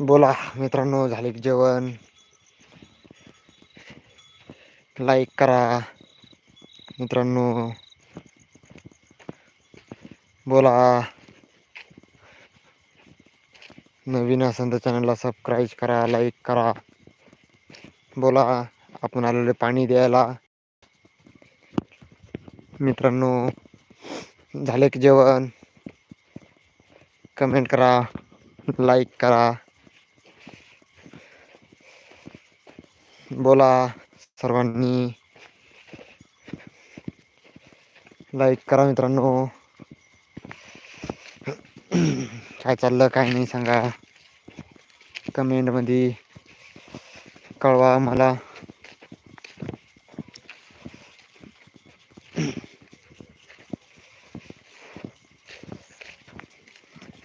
बोला मित्रांनो झाले की जेवण? लाईक करा. मित्रांनो बोला. नवीन असेल तर चॅनलला सबस्क्राईब करा लाईक करा. बोला आपण आलेले पाणी द्यायला. मित्रांनो झाले की जेवण? कमेंट करा लाईक करा. बोला सर्वांनी. लाईक करा मित्रांनो. काय चाललं काय नाही सांगा. कमेंटमध्ये कळवा मला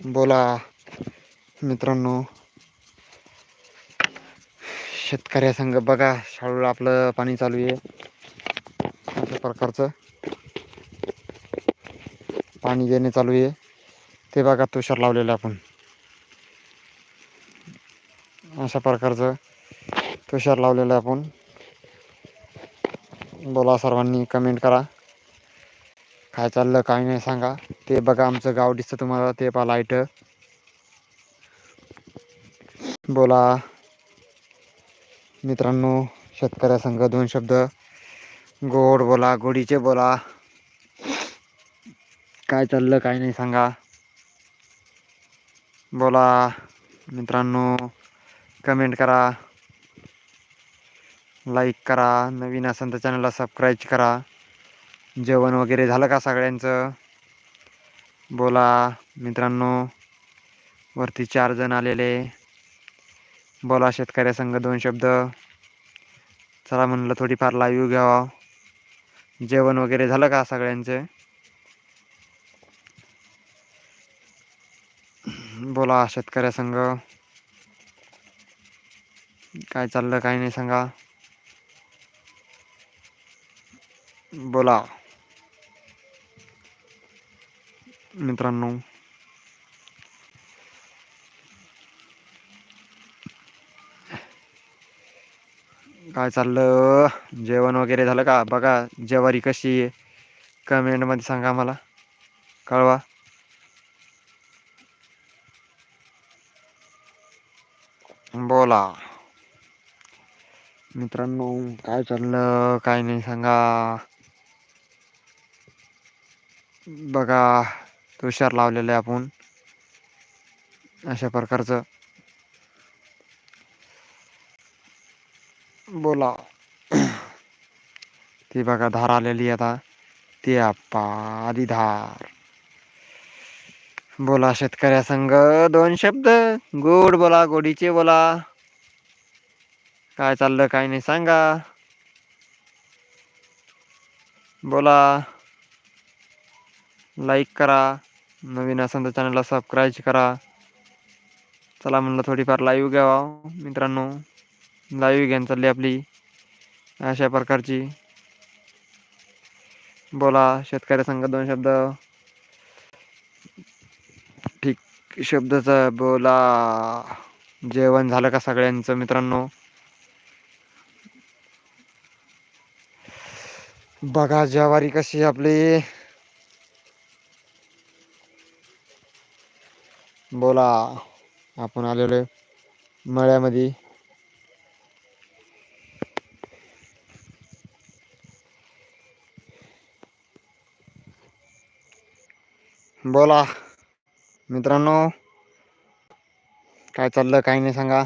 बोला मित्रांनो. शेतकऱ्यासंग बघा शाळूला आपलं पाणी चालू आहे. अशा प्रकारचं. पाणी देणे चालू आहे. ते बघा तुषार लावलेलं आपण. अशा प्रकारचं तुषार लावलेलं आपण. बोला सर्वांनी कमेंट करा. काय चाललं काय नाही सांगा. ते बघा आमचं गाव दिसतं तुम्हाला ते पहा लाइट बोला. मित्रांनो शेतकऱ्यासंग दोन शब्द. गोड बोला गोडीचे बोला. काय चाललं काय नाही सांगा. बोला मित्रांनो कमेंट करा. लाईक करा. नवीन असेल तर चॅनलला सबस्क्राईब करा. जेवण वगैरे झालं का सगळ्यांचं? बोला मित्रांनो. वरती चार जण आलेले. बोला शेतकऱ्यासंग दोन शब्द. चला म्हणलं थोडीफार लाईव्ह घ्यावा. जेवण वगैरे झालं का सगळ्यांचे? बोला शेतकऱ्यासंग काय चाललं काय नाही सांगा. बोला. मित्रांनो काय चाललं? जेवण वगैरे झालं का? बघा जेवारी कशी आहे. कमेंटमध्ये सांगा मला कळवा. बोला. मित्रांनो काय चाललं? काय नाही सांगा. बघा तुषार लावलेलं आहे आपण. अशा प्रकारचं. बोला. ती बघा धार आलेली आता. ती आप्पा आधी धार. बोला शेतकऱ्या संघ दोन शब्द. गोड बोला गोडीचे बोला. काय चाललं काय नाही सांगा. बोला. लाईक करा. नवीन असेल तर चॅनलला सबस्क्राईब करा. चला म्हणलं थोडीफार लाईव्ह घ्यावा हो, मित्रांनो. लाईव्ह घेऊन चालली आपली. अशा प्रकारची. बोला शेतकऱ्यासंग दोन शब्द. ठीक शब्दाचा बोला. जेवण झालं का सगळ्यांचं मित्रांनो? बघा ज्वारी कशी आपली. बोला आपण आलेलो मळ्यामध्ये. बोला. मित्रांनो काय चाललं काय नाही सांगा.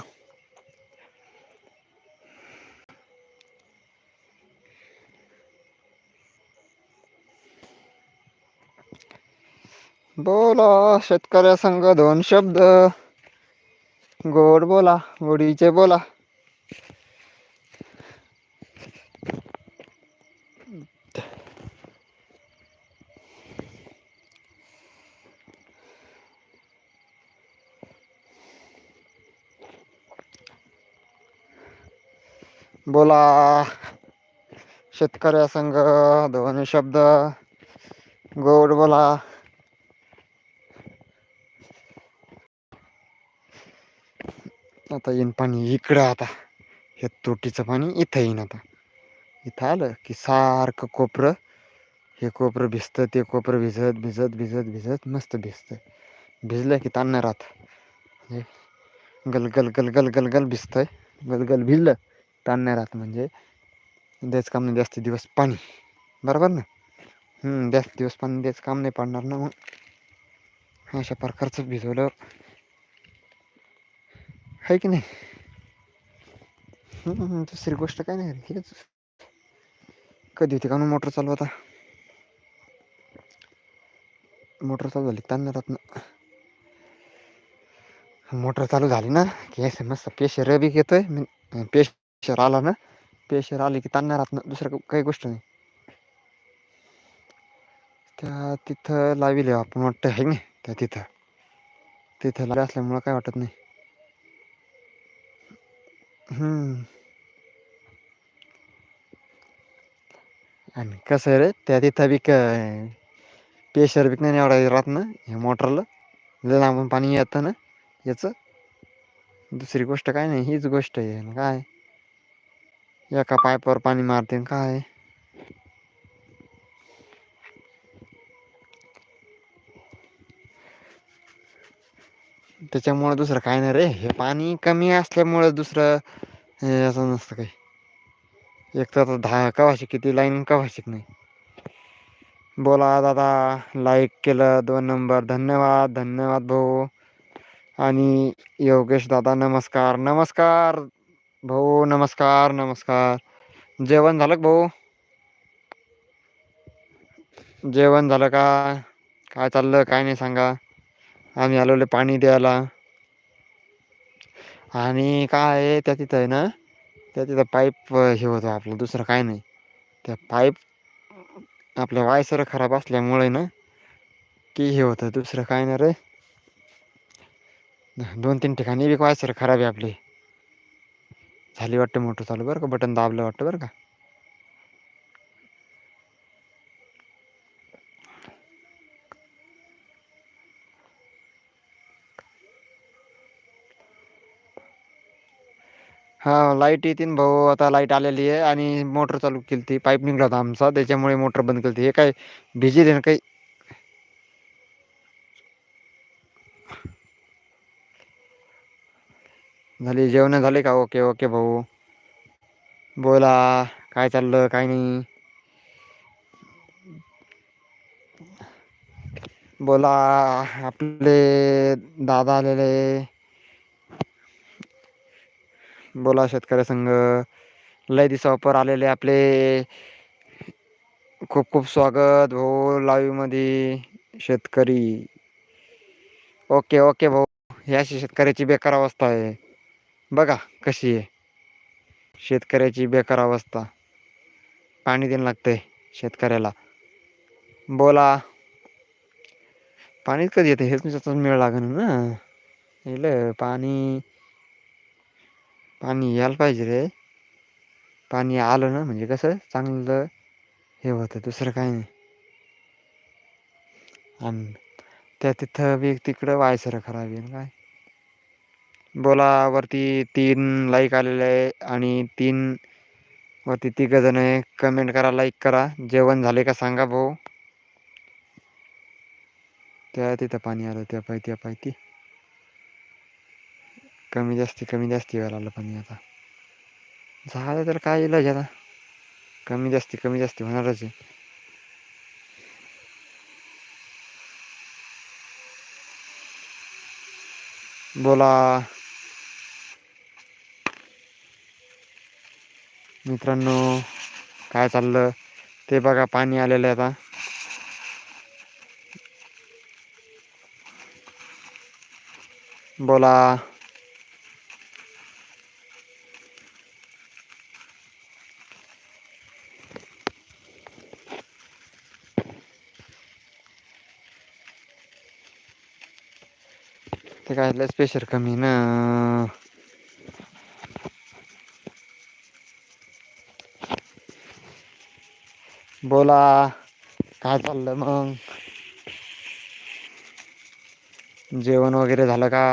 बोला शेतकऱ्या संघ दोन शब्द. गोड बोला गोडीचे बोला. बोला. शेतकऱ्या संघ दोन शब्द. गोड बोला. आता येईन पाणी इकडं आता. हे तुटीचं पाणी इथं येईन आता. इथं आलं की सारखं कोपरं. हे कोपरं भिजतं ते कोपरं भिजत भिजत भिजत भिजत मस्त भिजतं. भिजलं की ताण नाही राहत म्हणजे गलगल गलगल गलगल भिजतंय. गलगल भिजलं. ताण नाही राहत म्हणजे. द्यायचं काम नाही जास्त दिवस पाणी. बरोबर ना? जास्त दिवस पाणी द्यायचं काम नाही पडणार ना मग. अशा प्रकारचं भिजवलं आहे की नाही? दुसरी गोष्ट काय नाही हेच कधी होती का ना मोटर चालू आता मोटर चालू झाली ताण नाही राहत ना. मोटर चालू झाली ना की असं मस्त पेशर बी पेश प्रेशर आला ना पेशर आले की ताणणार आहात राहत ना दुसरं काही गोष्ट नाही. त्या तिथं लाविले आपण वाटतं आहे ना त्या तिथं. तिथं लावले असल्यामुळं काय वाटत नाही. आणि कसं रे त्या तिथं बी पेशर बी नाही एवढा राहत ना ह्या मोटरला. लांबून पाणी येतं ना याचं. दुसरी गोष्ट काय नाही हीच गोष्ट आहे काय? एका पाईपवर पाणी मारते काय? त्याच्यामुळं दुसरं काय नाही रे. हे पाणी कमी असल्यामुळं दुसरं हे असं नसतं काही. एक तर आता दहा कवाशी किती लाईन शिक नाही बोला दादा लाईक केलं दोन नंबर. धन्यवाद धन्यवाद भाऊ. आणि योगेश दादा नमस्कार. नमस्कार. भाऊ नमस्कार नमस्कार. जेवण झालं का भाऊ? जेवण झालं का? काय चाललं काय नाही सांगा. आम्ही आलोले पाणी द्यायला. आणि काय आहे त्या तिथं आहे ना त्या तिथं पाईप हे होतं आपलं दुसरं काय नाही. त्या पाईप आपलं वायसर खराब असल्यामुळे ना की हे होतं दुसरं काय नाही रे. दोन तीन ठिकाणी बी वायसर खराब आहे आपली. झाली वाटतं मोटर चालू बरं का? बटन दाबलं वाटतं बरं का? हा लाइट येते भाऊ. आता लाइट आलेली आहे आणि मोटर चालू केली ती पाईप निघला होता आमचा. त्याच्यामुळे मोटर बंद केली हे काय भिजी देणं ना काही? झाली जेवण झाले का? ओके ओके भाऊ. बोला काय चाललं काय नाही? बोला आपले दादा आलेले. बोला शेतकरी संघ. लय दिवसापर आलेले आपले. खूप खूप स्वागत भाऊ लाईव्हमध्ये शेतकरी. ओके ओके भाऊ. ही अशी शेतकऱ्याची बेकार अवस्था आहे. बघा कशी आहे. शेतकऱ्याची बेकार अवस्था. पाणी देणं लागतंय शेतकऱ्याला. बोला. पाणीच कधी येतं? हेच त्याचाच मेळ लागेल ना. येलं पाणी. पाणी यायला पाहिजे रे. पाणी आलं ना म्हणजे कसं? चांगलं हे होतं दुसरं काही नाही. आणि त्या तिथं बी तिकडं वायसर खराब येईल काय? बोलावरती तीन लाईक आलेले आहे आणि तीन वरती तिघं जण आहे. कमेंट करा लाईक करा. जेवण झाले का सांगा भाऊ. त्या तिथं पाणी आलं त्या पाय त्या पायती कमी जास्ती कमी जास्ती व्हायला आलं पाणी आता. झालं तर काय इलाज आता? कमी जास्ती कमी जास्ती होणारच आहे. बोला. मित्रांनो काय चाललं? ते बघा पाणी आलेलं आहे आता. बोला. ते काय स्पेशल कमी ना? बोला काय चाललं मग? जेवण वगैरे झालं का?